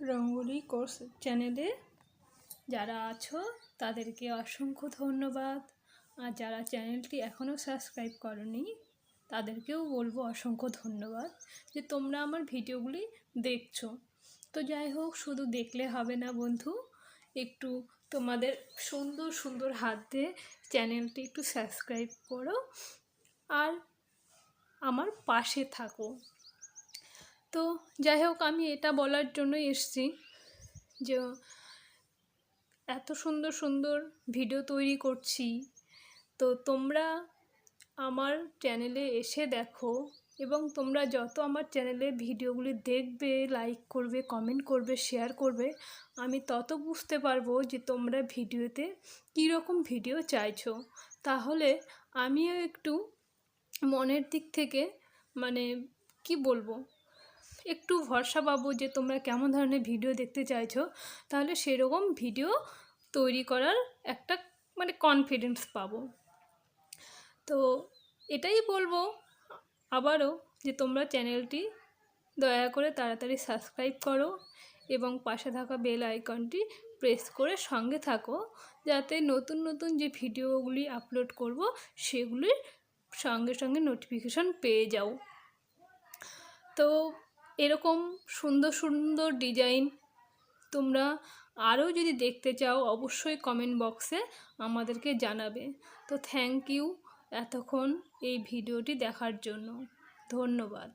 Rangoli course চ্যানেলে যারা আছো, তাদেরকে অসংখ্য ধন্যবাদ। আর যারা চ্যানেলটি এখনও সাবস্ক্রাইব করনি, তাদেরকেও বলব অসংখ্য ধন্যবাদ যে তোমরা আমার ভিডিওগুলি দেখছ। তো যাই হোক, শুধু দেখলে হবে না বন্ধু, একটু তোমাদের সুন্দর সুন্দর হাত দিয়ে চ্যানেলটি একটু সাবস্ক্রাইব করো। আর আমার পাশে থাকো। তো যাই হোক, আমি এটা বলার জন্যই এসছি যে এত সুন্দর সুন্দর ভিডিও তৈরি করছি। তো তোমরা আমার চ্যানেলে এসে দেখো এবং তোমরা যত আমার চ্যানেলে ভিডিওগুলি দেখবে লাইক করবে কমেন্ট করবে শেয়ার করবে, আমি তত বুঝতে পারব যে তোমরা ভিডিওতে কীরকম ভিডিও চাইছো। তাহলে আমিও একটু মনের দিক থেকে মানে কি বলব একটু ভরসা পাবো যে তোমরা কেমন ধরনের ভিডিও দেখতে চাইছো, তাহলে সেরকম ভিডিও তৈরি করার একটা মানে কনফিডেন্স পাবো। তো এটাই বলব আবারও যে তোমরা চ্যানেলটি দয়া করে তাড়াতাড়ি সাবস্ক্রাইব করো এবং পাশে থাকা বেল আইকনটি প্রেস করে সঙ্গে থাকো, যাতে নতুন নতুন যে ভিডিওগুলি আপলোড করব, সেগুলির সঙ্গে সঙ্গে নোটিফিকেশন পেয়ে যাও। তো এরকম সুন্দর সুন্দর ডিজাইন তোমরা আরও যদি দেখতে চাও, অবশ্যই কমেন্ট বক্সে আমাদেরকে জানাবে। তো থ্যাংক ইউ এতক্ষণ এই ভিডিওটি দেখার জন্য। ধন্যবাদ।